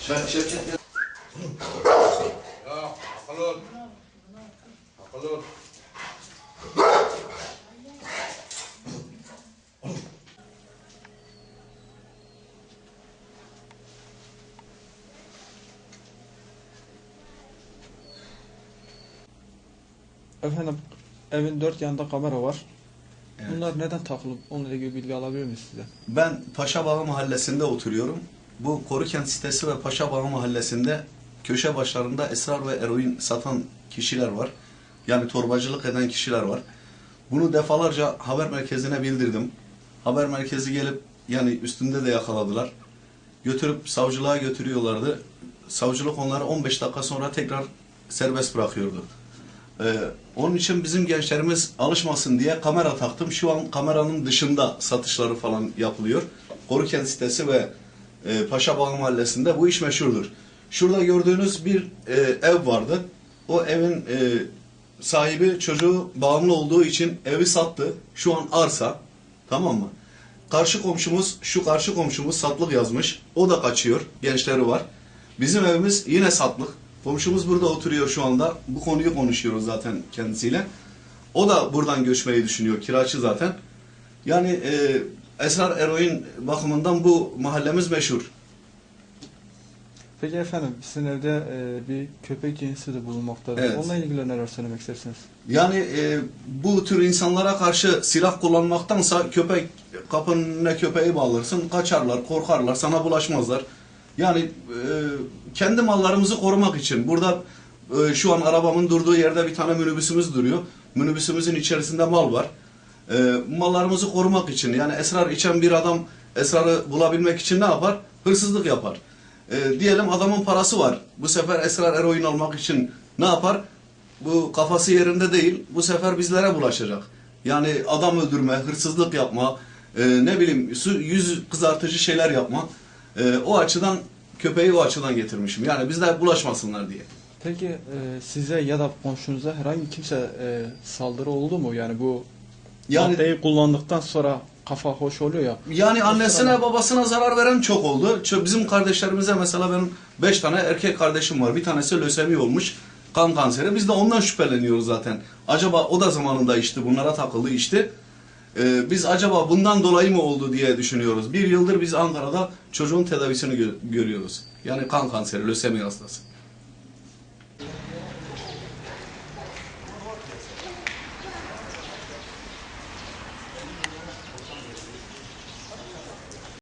Şevket Efendim evin dört yanında kamera var. Evet. Bunlar neden takılı? Onunla ilgili bilgi alabilir miyiz size? Ben Paşabağ Mahallesi'nde oturuyorum. Bu Korukent sitesi ve Paşabağ Mahallesi'nde köşe başlarında esrar ve eroin satan kişiler var. Yani torbacılık eden kişiler var. Bunu defalarca haber merkezine bildirdim. Haber merkezi gelip yani üstünde de yakaladılar. Götürüp savcılığa götürüyorlardı. Savcılık onları 15 dakika sonra tekrar serbest bırakıyordu. Ee, onun için bizim gençlerimiz alışmasın diye kamera taktım. Şu an kameranın dışında satışları falan yapılıyor. Korukent sitesi ve e, Paşabağ Mahallesi'nde bu iş meşhurdur. Şurada gördüğünüz bir e, ev vardı. O evin e, sahibi çocuğu bağımlı olduğu için evi sattı. Şu an arsa. Tamam mı? Karşı komşumuz, şu karşı komşumuz satlık yazmış. O da kaçıyor. Gençleri var. Bizim evimiz yine satlık. Komşumuz burada oturuyor şu anda. Bu konuyu konuşuyoruz zaten kendisiyle. O da buradan göçmeyi düşünüyor. Kiraçı zaten. Yani e, esrar eroin bakımından bu mahallemiz meşhur. Peki efendim sizin evde e, bir köpek cinsi de bulunmaktadır. Evet. Onunla ilgili neler söylemek istersiniz? Yani e, bu tür insanlara karşı silah kullanmaktansa köpek kapının önüne köpeği bağlarsın, kaçarlar, korkarlar, sana bulaşmazlar. Yani e, kendi mallarımızı korumak için burada e, şu an arabamın durduğu yerde bir tane minibüsümüz duruyor. Minibüsümüzün içerisinde mal var. E, mallarımızı korumak için yani esrar içen bir adam esrarı bulabilmek için ne yapar? Hırsızlık yapar. E, diyelim adamın parası var. Bu sefer esrar eroin almak için ne yapar? Bu kafası yerinde değil. Bu sefer bizlere bulaşacak. Yani adam öldürme, hırsızlık yapma, e, ne bileyim yüz kızartıcı şeyler yapma. E, o açıdan köpeği o açıdan getirmişim. Yani bizler bulaşmasınlar diye. Peki e, size ya da komşunuza herhangi kimse e, saldırı oldu mu? Yani bu Yani maddeyi kullandıktan sonra kafa hoş oluyor ya. Yani annesine babasına zarar veren çok oldu. Bizim kardeşlerimize mesela benim beş tane erkek kardeşim var. Bir tanesi lösemi olmuş. Kan kanseri. Biz de ondan şüpheleniyoruz zaten. Acaba o da zamanında içti. Bunlara takıldı içti. Ee, biz acaba bundan dolayı mı oldu diye düşünüyoruz. Bir yıldır biz Ankara'da çocuğun tedavisini gö- görüyoruz. Yani kan kanseri, lösemi hastası.